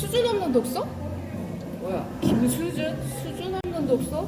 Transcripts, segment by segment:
수준 없는 독서? 뭐야 김수준? 수준 없는 독서?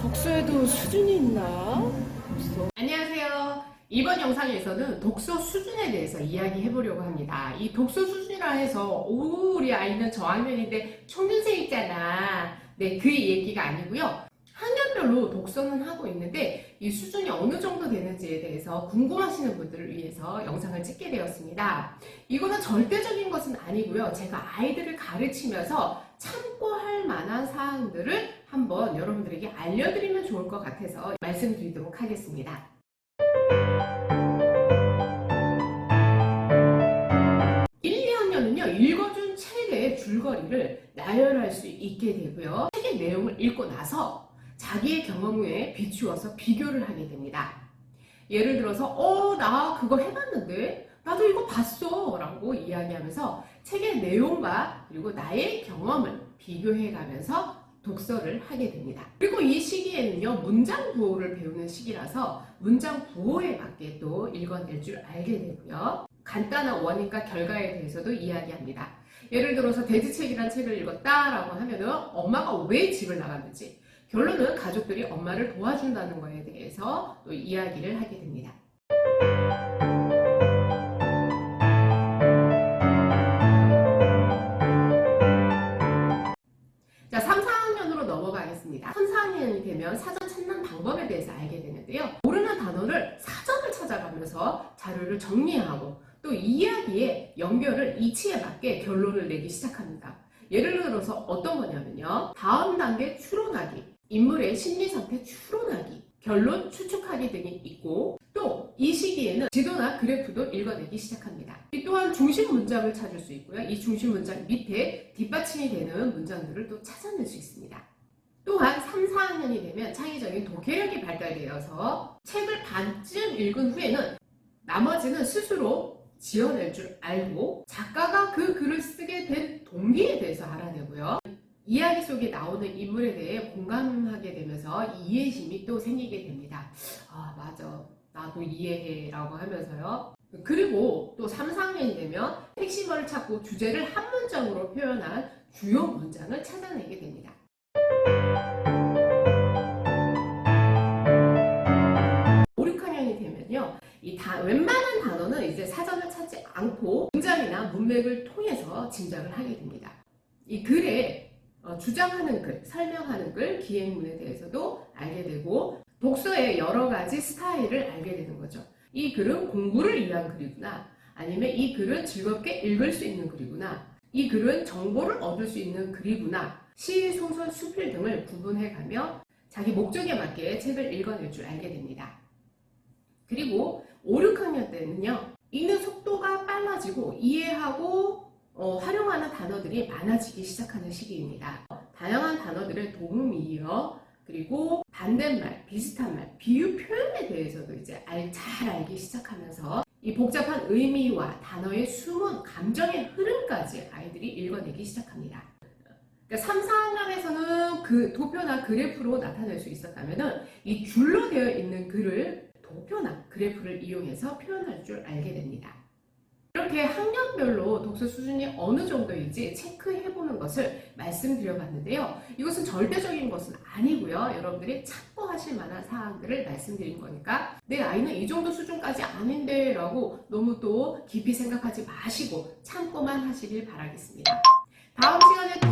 독서에도 수준이 있나? 독서. 안녕하세요. 이번 영상에서는 독서 수준에 대해서 이야기해 보려고 합니다. 이 독서 수준이라 해서 오 우리 아이는 저학년인데 초년생 있잖아. 네, 그 얘기가 아니고요. 학년별로 독서는 하고 있는데 이 수준이 어느 정도 되는지에 대해서 궁금하시는 분들을 위해서 영상을 찍게 되었습니다. 이거는 절대적인 것은 아니고요. 제가 아이들을 가르치면서 참고할 만한 사항들을 한번 여러분들에게 알려드리면 좋을 것 같아서 말씀드리도록 하겠습니다. 1, 2학년은요, 읽어준 책의 줄거리를 나열할 수 있게 되고요. 책의 내용을 읽고 나서 자기의 경험 에 비추어서 비교를 하게 됩니다. 예를 들어서, 어, 나 그거 해봤는데, 나도 이거 봤어. 라고 이야기하면서 책의 내용과 그리고 나의 경험을 비교해 가면서 독서를 하게 됩니다. 그리고 이 시기에는요, 문장 구호를 배우는 시기라서 문장 구호에 맞게 또 읽어낼 줄 알게 되고요. 간단한 원인과 결과에 대해서도 이야기합니다. 예를 들어서 돼지책이란 책을 읽었다라고 하면은 엄마가 왜 집을 나갔는지 결론은 가족들이 엄마를 도와준다는 거에 대해서 또 이야기를 하게 됩니다. 자, 3, 4학년으로 넘어가겠습니다. 3, 4학년이 되면 사전 찾는 방법에 대해서 알게 되는데요. 모르는 단어를 사전을 찾아가면서 자료를 정리하고 또 이야기의 연결을 이치에 맞게 결론을 내기 시작합니다. 예를 들어서 어떤 거냐면요. 다음 단계 추론하기, 인물의 심리 상태 추론하기, 결론 추측하기 등이 있고 또 이 시기에는 지도나 그래프도 읽어내기 시작합니다. 이 또한 중심 문장을 찾을 수 있고요. 이 중심 문장 밑에 뒷받침이 되는 문장들을 또 찾아낼 수 있습니다. 또한 3, 4학년이 되면 창의적인 독해력이 발달되어서 책을 반쯤 읽은 후에는 나머지는 스스로 지어낼 줄 알고 작가가 그 글을 쓰게 된 동기에 대해서 알아내고요. 이야기 속에 나오는 인물에 대해 공감하게 되면서 이해심이 또 생기게 됩니다. 아, 맞아. 나도 이해해. 라고 하면서요. 그리고 또 3, 4학년이 되면 핵심어를 찾고 주제를 한 문장으로 표현한 주요 문장을 찾아내게 됩니다. 5, 6학년이 되면요. 이 다, 웬만한 단어는 이제 사전을 찾지 않고 문장이나 문맥을 통해서 짐작을 하게 됩니다. 이 글에 어, 주장하는 글, 설명하는 글, 기행문에 대해서도 알게 되고 독서의 여러 가지 스타일을 알게 되는 거죠. 이 글은 공부를 위한 글이구나. 아니면 이 글은 즐겁게 읽을 수 있는 글이구나. 이 글은 정보를 얻을 수 있는 글이구나. 시, 소설, 수필 등을 구분해 가며 자기 목적에 맞게 책을 읽어낼 줄 알게 됩니다. 그리고 5, 6학년 때는요, 읽는 속도가 빨라지고 이해하고 어, 활용하는 단어들이 많아지기 시작하는 시기입니다. 다양한 단어들의 도움이요. 그리고 반대말, 비슷한 말, 비유 표현에 대해서도 이제 알, 잘 알기 시작하면서 이 복잡한 의미와 단어의 숨은 감정의 흐름까지 아이들이 읽어내기 시작합니다. 그러니까 3, 4학년에서는 그 도표나 그래프로 나타낼 수 있었다면은 이 줄로 되어 있는 글을 도표나 그래프를 이용해서 표현할 줄 알게 됩니다. 이렇게 학년별로 독서 수준이 어느 정도인지 체크해 보는 것을 말씀드려 봤는데요. 이것은 절대적인 것은 아니고요. 여러분들이 참고하실 만한 사항들을 말씀드린 거니까 내 아이는 이 정도 수준까지 아닌데 라고 너무 또 깊이 생각하지 마시고 참고만 하시길 바라겠습니다. 다음 시간에 또